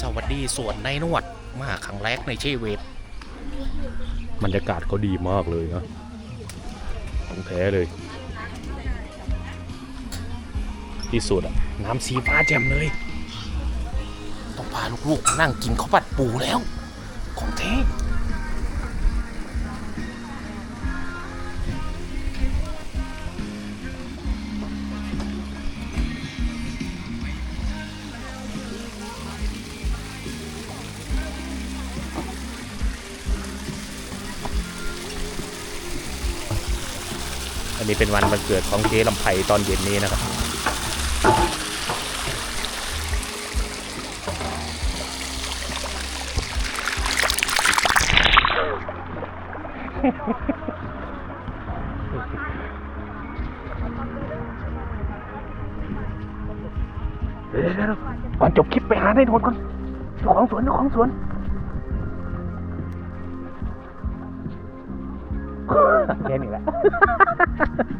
สวัสดีสวนในนวดมาครั้งแรกในชีวิตบรรยากาศก็ดีมากเลยนะของแท้เลย ที่สุดอะน้ำสีฟ้าแจ่มเลย ต้องพาลูกๆมานั่งกินข้าวผัดปูแล้ว ของแท้ อันนี้เป็นวันวันเกิดของเจ๊ลำไพตอนเย็นนี้นะครับเดี๋ยวก่อนจบคลิปไปหาในโทนก่อนเจ้าของสวนเจ้าของสวนแค่นี้แหละ